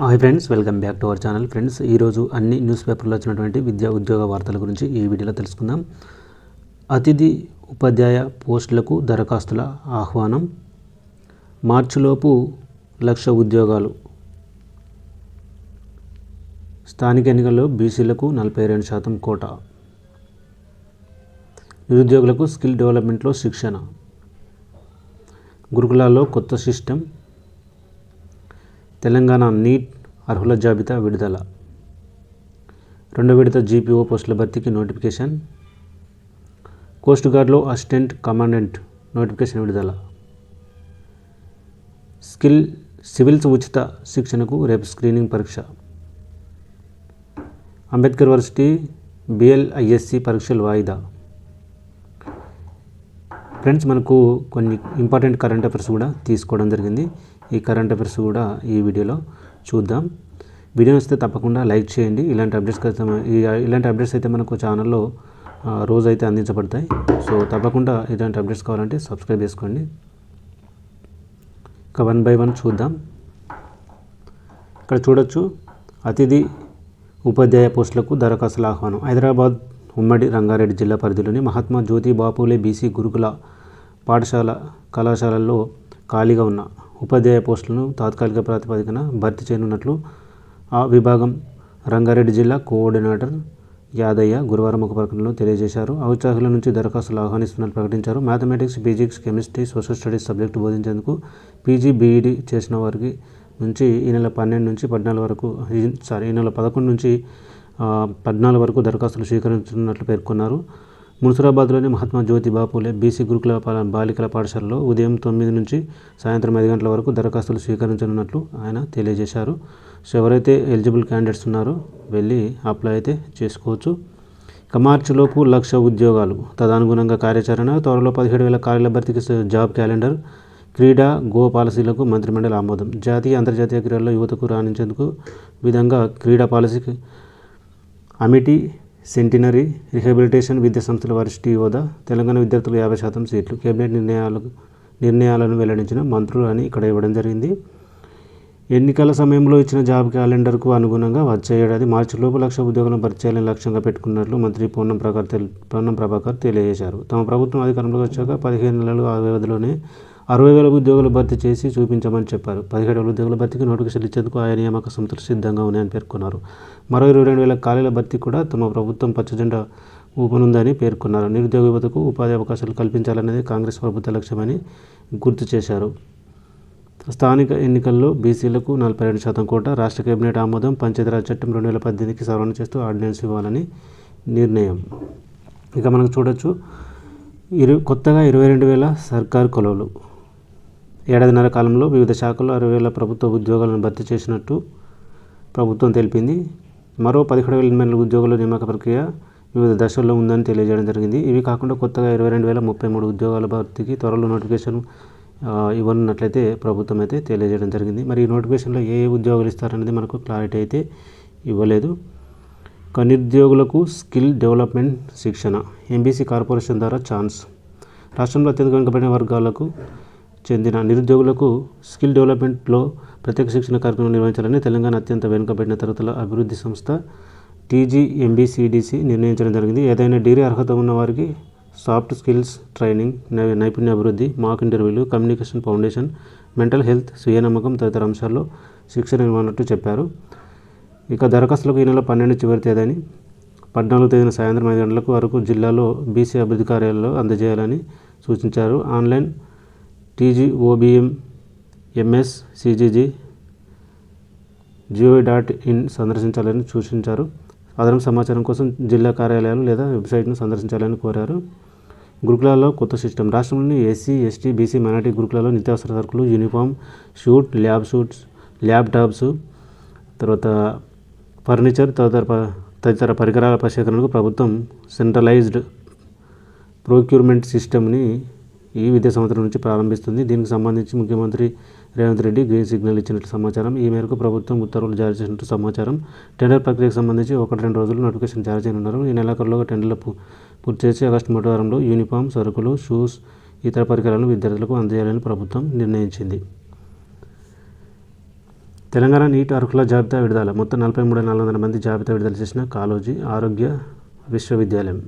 Hi friends welcome back to our channel. Friends ఈరోజు అన్ని news పేపర్లో వచ్చినటువంటి విద్యా ఉద్యోగ వార్తల గురించి ఈ వీడియోలో తెలుసుకుందాం. అతిథి ఉపాధ్యాయ పోస్టులకు దరఖాస్తుల ఆహ్వానం. మార్చిలోపు లక్ష ఉద్యోగాలు. స్థానిక ఎన్నికల్లో బీసీలకు నలభై రెండు శాతం కోటా. నిరుద్యోగులకు స్కిల్ డెవలప్మెంట్లో శిక్షణ. గురుకులాల్లో కొత్త సిస్టమ్. తెలంగాణ నీట్ అర్హుల జాబితా విడుదల. రెండో విడత జీపీఓ పోస్టుల భర్తీకి నోటిఫికేషన్. కోస్ట్ గార్డ్లో అసిస్టెంట్ కమాండెంట్ నోటిఫికేషన్ విడుదల. స్కిల్ సివిల్స్ ఉచిత శిక్షణకు రేపు స్క్రీనింగ్ పరీక్ష. అంబేద్కర్ యూనివర్సిటీ బిఎల్ఐఎస్సి పరీక్షలు వాయిదా. ఫ్రెండ్స్ మనకు కొన్ని ఇంపార్టెంట్ కరెంట్ అఫైర్స్ కూడా తీసుకోవడం జరిగింది. ఈ కరెంట్ అఫైర్స్ కూడా ఈ వీడియోలో చూద్దాం. వీడియో వస్తే తప్పకుండా లైక్ చేయండి. ఇలాంటి అప్డేట్స్ అయితే ఇలాంటి అప్డేట్స్ అయితే మనకు ఛానల్లో రోజు అయితే అందించబడతాయి. సో తప్పకుండా ఇలాంటి అప్డేట్స్ కావాలంటే సబ్స్క్రైబ్ చేసుకోండి. ఇక వన్ బై వన్ చూద్దాం. ఇక్కడ చూడొచ్చు అతిథి ఉపాధ్యాయ పోస్టులకు దరఖాస్తుల ఆహ్వానం. హైదరాబాద్ ఉమ్మడి రంగారెడ్డి జిల్లా పరిధిలోని మహాత్మా జ్యోతి బాపులే బీసీ గురుకుల పాఠశాల కళాశాలల్లో ఖాళీగా ఉన్న ఉపాధ్యాయ పోస్టులను తాత్కాలిక ప్రాతిపదికన భర్తీ చేయనున్నట్లు ఆ విభాగం రంగారెడ్డి జిల్లా కోఆర్డినేటర్ యాదయ్య గురువారం ఒక ప్రకటనలో తెలియజేశారు. ఔత్సాహికుల నుంచి దరఖాస్తులు ఆహ్వానిస్తున్నట్లు ప్రకటించారు. Mathematics physics chemistry social studies subject బోధించేందుకు PG B Ed చేసిన వారికి నుంచి ఈ నెల పన్నెండు నుంచి పద్నాలుగు వరకు సారీ ఈ నెల పదకొండు నుంచి పద్నాలుగు వరకు దరఖాస్తులు స్వీకరించనున్నట్లు పేర్కొన్నారు. మున్సిరాబాద్లోని మహాత్మా జ్యోతి బాపులే బీసీ గురుకుల బాలికల పాఠశాలలో ఉదయం తొమ్మిది నుంచి సాయంత్రం ఐదు గంటల వరకు దరఖాస్తులు స్వీకరించనున్నట్లు ఆయన తెలియజేశారు. సో ఎవరైతే ఎలిజిబుల్ క్యాండిడేట్స్ ఉన్నారో వెళ్ళి అప్లై అయితే చేసుకోవచ్చు. ఇక మార్చిలోపు లక్ష ఉద్యోగాలు తదనుగుణంగా కార్యాచరణ త్వరలో పదిహేడు వేల కార్యాల భర్తీకి జాబ్ క్యాలెండర్ క్రీడా గో పాలసీలకు మంత్రిమండలి ఆమోదం. జాతీయ అంతర్జాతీయ క్రీడల్లో యువతకు రాణించేందుకు విధంగా క్రీడా పాలసీకి అమిటీ సెంటినరీ రిహాబిలిటేషన్ విద్యా సంస్థల వారి హోదా తెలంగాణ విద్యార్థులు యాభై శాతం సీట్లు. కేబినెట్ నిర్ణయాలు నిర్ణయాలను వెల్లడించిన మంత్రులు అని ఇక్కడ ఇవ్వడం జరిగింది. ఎన్నికల సమయంలో ఇచ్చిన జాబ్ క్యాలెండర్కు అనుగుణంగా వచ్చే ఏడాది మార్చిలోపు లక్ష ఉద్యోగులను భర్తీ చేయాలని లక్ష్యంగా పెట్టుకున్నట్లు మంత్రి పూర్ణం ప్రభాకర్ తెలి పూర్ణం ప్రభాకర్ తెలియజేశారు. తమ ప్రభుత్వం అధికారంలోకి వచ్చాక పదిహేను నెలలు ఆ వ్యవధిలోనే అరవై వేల ఉద్యోగులు భర్తీ చేసి చూపించమని చెప్పారు. పదిహేడు వేల ఉద్యోగుల భర్తీకి నోటిఫికేషన్ ఇచ్చేందుకు ఆయా నియామక సంస్థలు సిద్ధంగా ఉన్నాయని పేర్కొన్నారు. మరో ఇరవై రెండు వేల ఖాళీల భర్తీ కూడా తమ ప్రభుత్వం పచ్చజెండా ఊపనుందని పేర్కొన్నారు. నిరుద్యోగ యువతకు ఉపాధి అవకాశాలు కల్పించాలనేది కాంగ్రెస్ ప్రభుత్వ లక్ష్యమని గుర్తు చేశారు. స్థానిక ఎన్నికల్లో బీసీలకు నలభై రెండు శాతం కోట రాష్ట్ర కేబినెట్ ఆమోదం పంచాయతీరాజ్ చట్టం రెండు వేల పద్దెనిమిదికి సవరణ చేస్తూ ఆర్డినెన్స్ ఇవ్వాలని నిర్ణయం. ఇక మనం చూడొచ్చు. ఇరు కొత్తగా ఇరవై రెండు వేల సర్కార్ కొలువులు. ఏడాదిన్నర కాలంలో వివిధ శాఖల్లో అరవై వేల ప్రభుత్వ ఉద్యోగాలను భర్తీ చేసినట్టు ప్రభుత్వం తెలిపింది. మరో పదిహేడు వేల ఎనిమిది వందల ఉద్యోగుల నియామక ప్రక్రియ వివిధ దశల్లో ఉందని తెలియజేయడం జరిగింది. ఇవి కాకుండా కొత్తగా ఇరవై రెండు వేల ముప్పై మూడు ఉద్యోగాల భర్తీకి త్వరలో నోటిఫికేషన్ ఇవ్వనున్నట్లయితే ప్రభుత్వం అయితే తెలియజేయడం జరిగింది. మరి ఈ నోటిఫికేషన్లో ఏ ఏ ఉద్యోగాలు ఇస్తారనేది మనకు క్లారిటీ అయితే ఇవ్వలేదు. నిరుద్యోగులకు స్కిల్ డెవలప్మెంట్ శిక్షణ ఎంబీసీ కార్పొరేషన్ ద్వారా ఛాన్స్. రాష్ట్రంలో అత్యధిక వెనుకబడిన వర్గాలకు చెందిన నిరుద్యోగులకు స్కిల్ డెవలప్మెంట్లో ప్రత్యేక శిక్షణ కార్యక్రమం నిర్వహించాలని తెలంగాణ అత్యంత వెనుకబడిన తరగతుల అభివృద్ధి సంస్థ టీజీఎంబీసీడీసీ నిర్ణయించడం జరిగింది. ఏదైనా డిగ్రీ అర్హత ఉన్న వారికి సాఫ్ట్ స్కిల్స్ ట్రైనింగ్ నై- నైపుణ్య అభివృద్ధి మాక్ ఇంటర్వ్యూలు కమ్యూనికేషన్ ఫౌండేషన్ మెంటల్ హెల్త్ స్వీయ నమ్మకం తదితర అంశాల్లో శిక్షణ ఇవ్వనట్టు చెప్పారు. ఇక దరఖాస్తులకు ఈ నెల పన్నెండు చివరి తేదీని పద్నాలుగు తేదీన సాయంత్రం ఐదు గంటలకు వరకు జిల్లాలో బీసీ అభివృద్ధి కార్యాలయంలో అందజేయాలని సూచించారు. Online TGOBM MS CGG gov dot in సందర్శించాలని సూచించారు. అదనపు సమాచారం కోసం జిల్లా కార్యాలయాలు లేదా వెబ్సైట్ను సందర్శించాలని కోరారు. గురుకులాల్లో కొత్త సిస్టమ్. రాష్ట్రంలోని ఎస్సీ ఎస్టీ బీసీ మైనార్టీ గురుకులాల్లో నిత్యావసర సరుకులు uniform shoot lab shoots laptops తర్వాత ఫర్నిచర్ తదితర తదితర పరికరాల పరిశీలనకు ప్రభుత్వం సెంట్రలైజ్డ్ ప్రొక్యూర్మెంట్ సిస్టమ్ని ఈ విద్యా సంవత్సరం నుంచి ప్రారంభిస్తుంది. దీనికి సంబంధించి ముఖ్యమంత్రి రేవంత్ రెడ్డి గ్రీన్ సిగ్నల్ ఇచ్చినట్లు సమాచారం. ఈ మేరకు ప్రభుత్వం ఉత్తర్వులు జారీ చేసినట్టు సమాచారం. టెండర్ ప్రక్రియకు సంబంధించి ఒకటి రెండు రోజులు నోటిఫికేషన్ జారీ చేయనున్నారు. ఈ నెలాఖరులో టెండర్లు పూ- పూర్తి చేసి ఆగస్టు మొదటి వారంలో యూనిఫామ్ సరుకులు షూస్ ఇతర పరికరాలను విద్యార్థులకు అందజేయాలని ప్రభుత్వం నిర్ణయించింది. తెలంగాణ నీట్ అర్హుల జాబితా విడుదల. మొత్తం నలభై మూడు నాలుగు వందల మంది జాబితా విడుదల చేసిన కాళోజీ ఆరోగ్య విశ్వవిద్యాలయం.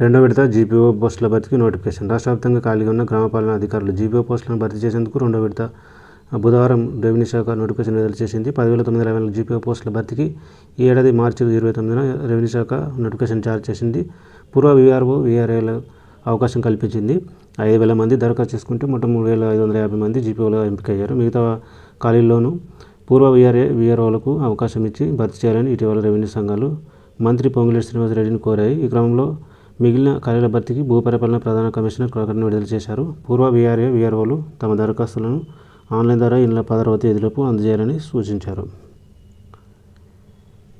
రెండో విడత జీపీఓ పోస్టుల భర్తీకి నోటిఫికేషన్. రాష్ట్ర వ్యాప్తంగా ఖాళీగా ఉన్న గ్రామపాలన అధికారులు జీపీఓ పోస్టులను భర్తీ చేసేందుకు రెండో విడత బుధవారం రెవెన్యూ శాఖ నోటిఫికేషన్ విడుదల చేసింది. పదివేల తొమ్మిది వందల యాభై నాలుగు జీపీఓ పోస్టుల భర్తీకి ఈ ఏడాది మార్చి ఇరవై తొమ్మిదిన రెవెన్యూ శాఖ నోటిఫికేషన్ జారీ చేసింది. పూర్వ వీఆర్ఓ వీఆర్ఏల అవకాశం కల్పించింది. ఐదు వేల మంది దరఖాస్తు చేసుకుంటే మొత్తం మూడు వేల ఐదు వందల యాభై మంది జీపీఓలుగా ఎంపికయ్యారు. మిగతా ఖాళీల్లోనూ పూర్వ వీఆర్ఏ వీఆర్ఓలకు అవకాశం ఇచ్చి భర్తీ చేయాలని ఇటీవల రెవెన్యూ సంఘాలు మంత్రి పొంగులేటి శ్రీనివాసరెడ్డిని కోరాయి. ఈ క్రమంలో మిగిలిన ఖాళీల భర్తీకి భూపరిపాలన ప్రధాన కమిషనర్ ప్రకటన విడుదల చేశారు. పూర్వ వీఆర్ఏ వీఆర్ఓలు తమ దరఖాస్తులను ఆన్లైన్ ద్వారా ఈ నెల తేదీలోపు అందజేయాలని సూచించారు.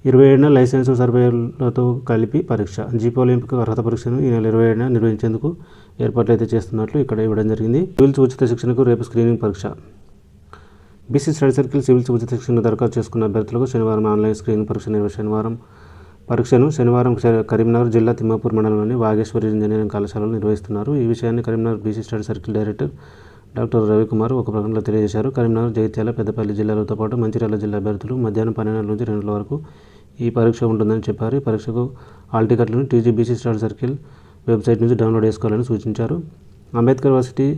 ఇరవై ఏడున లైసెన్స్ సర్వేలతో కలిపి పరీక్ష. జీపో ఎంపిక అర్హత పరీక్షను ఈ నెల ఇరవై ఏడున నిర్వహించేందుకు ఏర్పాట్లు అయితే చేస్తున్నట్లు ఇక్కడ ఇవ్వడం జరిగింది. సివిల్స్ ఉచిత శిక్షణకు రేపు స్క్రీనింగ్ పరీక్ష. బీసీ స్టడీ సర్కిల్ సివిల్స్ ఉచిత శిక్షణ దరఖాస్తు చేసుకున్న అభ్యర్థులకు శనివారం ఆన్లైన్ స్క్రీనింగ్ పరీక్ష నిర్వహి శనివారం పరీక్షను శనివారం కరీంనగర్ జిల్లా తిమ్మాపూర్ మండలంలోని వాగేశ్వరి ఇంజనీరింగ్ కళాశాలలో నిర్వహిస్తున్నారు. ఈ విషయాన్ని Karimnagar BC study circle director doctor Ravikumar ఒక ప్రకటనలో తెలియజేశారు. కరీంనగర్ జగిత్యాల పెద్దపల్లి జిల్లాలతో పాటు మంచిర్యాల జిల్లా అభ్యర్థులు మధ్యాహ్నం పన్నెండు నుంచి రెండు వరకు ఈ పరీక్ష ఉంటుందని చెప్పారు. ఈ పరీక్షకు హాల్ టికెట్లను టీజీబీసీ స్టడీ సర్కిల్ వెబ్సైట్ నుంచి డౌన్లోడ్ చేసుకోవాలని సూచించారు. అంబేద్కర్ యూనివర్సిటీ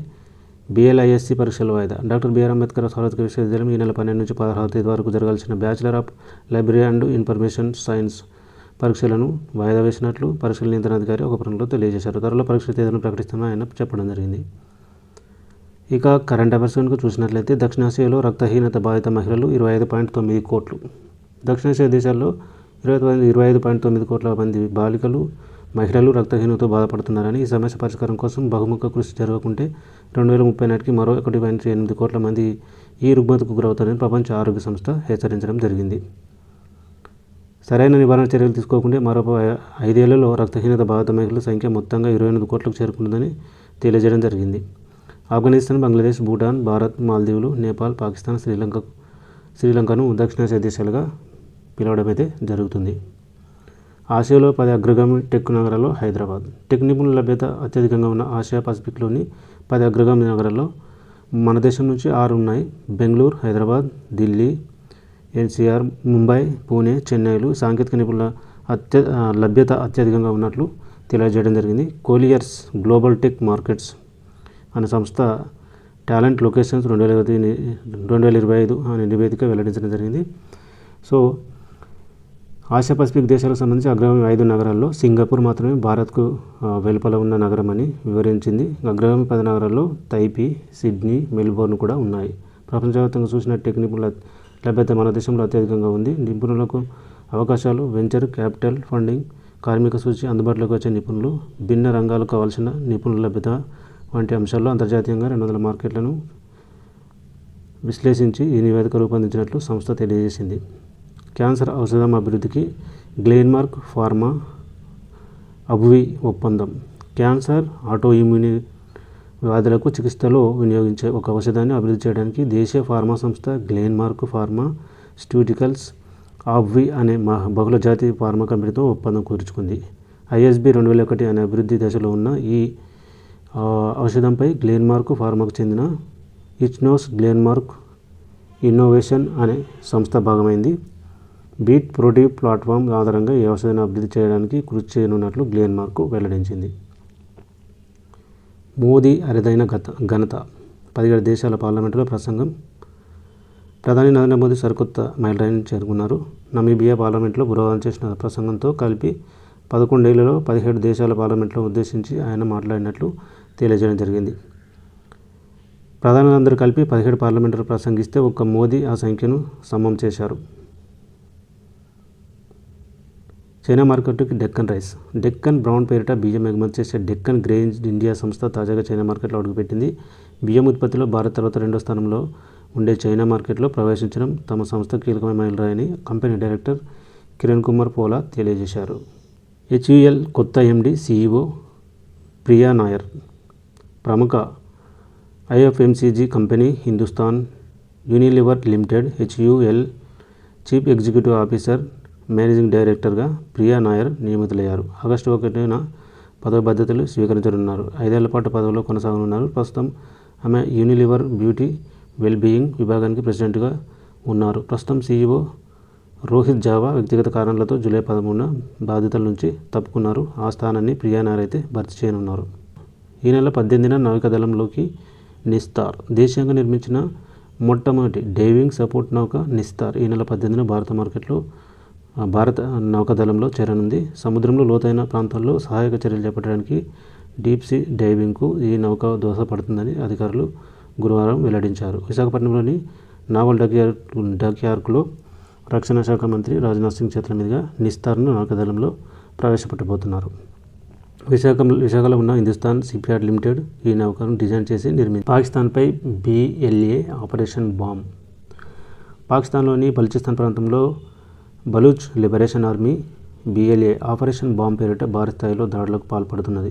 బీఎల్ఐఎస్సీ పరీక్షల వాయిదా. డాక్టర్ బిఆర్ అంబేద్కర్ సార్వత్రిక విశ్వవిద్యాలయం ఈ నెల పన్నెండు నుంచి పదహారు తేదీ వరకు జరగాల్సిన bachelor of library and information science పరీక్షలను వాయిదా వేసినట్లు పరీక్షల నియంత్రణ అధికారి ఒక ప్రకటనలో తెలియజేశారు. త్వరలో పరీక్ష తేదీలను ప్రకటిస్తామని ఆయన చెప్పడం జరిగింది. ఇక కరెంట్ అఫైర్స్ కనుక చూసినట్లయితే దక్షిణాసియాలో రక్తహీనత బాధిత మహిళలు ఇరవై ఐదు పాయింట్ తొమ్మిది కోట్లు. దక్షిణాసియా దేశాల్లో ఇరవై ఇరవై ఐదు పాయింట్ తొమ్మిది కోట్ల మంది బాలికలు మహిళలు రక్తహీనతతో బాధపడుతున్నారని ఈ సమస్య పరిష్కారం కోసం బహుముఖ కృషి జరగకుంటే రెండు వేల ముప్పై నాటికి మరో ఒకటి పాయింట్ ఎనిమిది కోట్ల మంది ఈ రుగ్మతకు గురవుతారని ప్రపంచ ఆరోగ్య సంస్థ హెచ్చరించడం జరిగింది. సరైన నివారణ చర్యలు తీసుకోకుంటే మరో ఐదేళ్ళలో రక్తహీనత బాధిత మహిళల సంఖ్య మొత్తంగా ఇరవై ఎనిమిది కోట్లకు చేరుకుంటుందని తెలియజేయడం జరిగింది. ఆఫ్ఘనిస్తాన్ బంగ్లాదేశ్ భూటాన్ భారత్ మాల్దీవులు నేపాల్ పాకిస్తాన్ శ్రీలంక శ్రీలంకను దక్షిణాసియా దేశాలుగా పిలవడం అయితే జరుగుతుంది. ఆసియాలో పది అగ్రగామి టెక్ నగరాల్లో హైదరాబాద్. టెక్ నిపుణుల లభ్యత అత్యధికంగా ఉన్న ఆసియా పసిఫిక్లోని పది అగ్రగామి నగరాల్లో మన దేశం నుంచి ఆరు ఉన్నాయి. బెంగళూరు హైదరాబాద్ ఢిల్లీ ఎన్సీఆర్ ముంబై పూణే చెన్నైలు సాంకేతిక నిపుణుల అత్య లభ్యత అత్యధికంగా ఉన్నట్లు తెలియజేయడం జరిగింది. కోలియర్స్ గ్లోబల్ టెక్ మార్కెట్స్ అనే సంస్థ టాలెంట్ లొకేషన్స్ రెండు వేల ఇరవై రెండు వేల ఇరవై ఐదు అనే నివేదిక వెల్లడించడం జరిగింది. సో ఆసియా పసిఫిక్ దేశాలకు సంబంధించి అగ్రగామి ఐదు నగరాల్లో సింగపూర్ మాత్రమే భారత్కు వెలుపల ఉన్న నగరం అని వివరించింది. అగ్రగామి పది నగరాల్లో తైపీ సిడ్నీ మెల్బోర్న్ కూడా ఉన్నాయి. ప్రపంచవ్యాప్తంగా చూసిన టెక్ నిపుణుల లభ్యత మన దేశంలో అత్యధికంగా ఉంది. నిపుణులకు అవకాశాలు వెంచర్ క్యాపిటల్ ఫండింగ్ కార్మిక సూచి అందుబాటులోకి వచ్చే నిపుణులు భిన్న రంగాలకు కావాల్సిన నిపుణుల లభ్యత వంటి అంశాల్లో అంతర్జాతీయంగా రెండు వందల మార్కెట్లను విశ్లేషించి ఈ నివేదిక రూపొందించినట్లు సంస్థ తెలియజేసింది. క్యాన్సర్ ఔషధం అభివృద్ధికి గ్లెయిన్మార్క్ ఫార్మా అబ్వి ఒప్పందం. క్యాన్సర్ ఆటో ఇమ్యూని వ్యాధులకు చికిత్సలో వినియోగించే ఒక ఔషధాన్ని అభివృద్ధి చేయడానికి దేశీయ ఫార్మా సంస్థ గ్లెన్మార్క్ ఫార్మా స్ట్యూటికల్స్ ఆబ్వి అనే బహుళ జాతి ఫార్మా కంపెనీతో ఒప్పందం కుదుర్చుకుంది. ఐఎస్బి రెండు వేల ఒకటి అనే అభివృద్ధి దశలో ఉన్న ఈ ఔషధంపై గ్లెయిన్మార్క్ ఫార్మాకు చెందిన ఇచ్నోస్ గ్లెన్మార్క్ ఇన్నోవేషన్ అనే సంస్థ భాగమైంది. బీట్ ప్రోటీవ్ ప్లాట్ఫామ్ ఆధారంగా ఈ ఔషధాన్ని అభివృద్ధి చేయడానికి కృషి చేయనున్నట్లు గ్లెన్మార్క్ వెల్లడించింది. మోదీ అరుదైన గత ఘనత. పదిహేడు దేశాల పార్లమెంటులో ప్రసంగం. ప్రధాని నరేంద్ర మోదీ సరికొత్త మైలురాయిని చేరుకున్నారు. నమీబియా పార్లమెంట్లో గురువారం చేసిన ప్రసంగంతో కలిపి పదకొండేళ్ళలో పదిహేడు దేశాల పార్లమెంట్లో ఉద్దేశించి ఆయన మాట్లాడినట్లు తెలియజేయడం జరిగింది. ప్రధానులందరూ కలిపి పదిహేడు పార్లమెంటరీ ప్రసంగిస్తే ఒక్క మోదీ ఆ సంఖ్యను సమం చేశారు. చైనా మార్కెట్కి డెక్కన్ రైస్. డెక్కన్ బ్రౌన్ పేరిట బియ్యం ఎగుమతి చేసే డెక్కన్ గ్రేంజ్ ఇండియా సంస్థ తాజాగా చైనా మార్కెట్లో అడుగుపెట్టింది. బియ్యం ఉత్పత్తిలో భారత్ తర్వాత రెండో స్థానంలో ఉండే చైనా మార్కెట్లో ప్రవేశించడం తమ సంస్థ కీలకమైన మైలురాయని కంపెనీ డైరెక్టర్ కిరణ్ కుమార్ పోలా తెలియజేశారు. హెచ్యుఎల్ కొత్త ఎండి సిఇఓ ప్రియా నాయర్. ప్రముఖ FMCG company Hindustan Unilever limited HUL chief executive officer managing డైరెక్టర్గా ప్రియా నాయర్ నియమితులయ్యారు. ఆగస్టు ఒకటిన పదవి బాధ్యతలు స్వీకరించనున్నారు. ఐదేళ్ళ పాటు పదవిలో కొనసాగనున్నారు. ప్రస్తుతం ఆమె యూనిలివర్ బ్యూటీ వెల్బీయింగ్ విభాగానికి ప్రెసిడెంట్గా ఉన్నారు. ప్రస్తుతం సీఈఓ రోహిత్ జావా వ్యక్తిగత కారణాలతో జూలై పదమూడున బాధ్యతల నుంచి తప్పుకున్నారు. ఆ స్థానాన్ని ప్రియా అయితే భర్తీ చేయనున్నారు. ఈ నెల పద్దెనిమిదిన నావికాదళంలోకి నిస్తార్. దేశీయంగా నిర్మించిన మొట్టమొదటి డైవింగ్ సపోర్ట్ నౌక నిస్తార్. ఈ నెల పద్దెనిమిదిన భారత మార్కెట్లో భారత నౌకాదళంలో చేరనుంది. సముద్రంలో లోతైన ప్రాంతాల్లో సహాయక చర్యలు చేపట్టడానికి డీప్ సీ డైవింగ్కు ఈ నౌక దోహదపడుతుందని అధికారులు గురువారం వెల్లడించారు. విశాఖపట్నంలోని నావల్ డక్యార్డ్ డక్యార్క్లో రక్షణ శాఖ మంత్రి రాజ్నాథ్ సింగ్ చేతుల మీదుగా నిస్తార్ను నౌకాదళంలో ప్రవేశపెట్టబోతున్నారు. విశాఖ విశాఖలో ఉన్న హిందుస్థాన్ షిప్యార్డ్ లిమిటెడ్ ఈ నౌకను డిజైన్ చేసి నిర్మించింది పాకిస్తాన్పై బిఎల్ఏ ఆపరేషన్ బాంబ్. పాకిస్తాన్లోని బలుచిస్తాన్ ప్రాంతంలో Baloch liberation army BLA operation bomb పేరిట భారీ స్థాయిలో దాడులకు పాల్పడుతున్నది.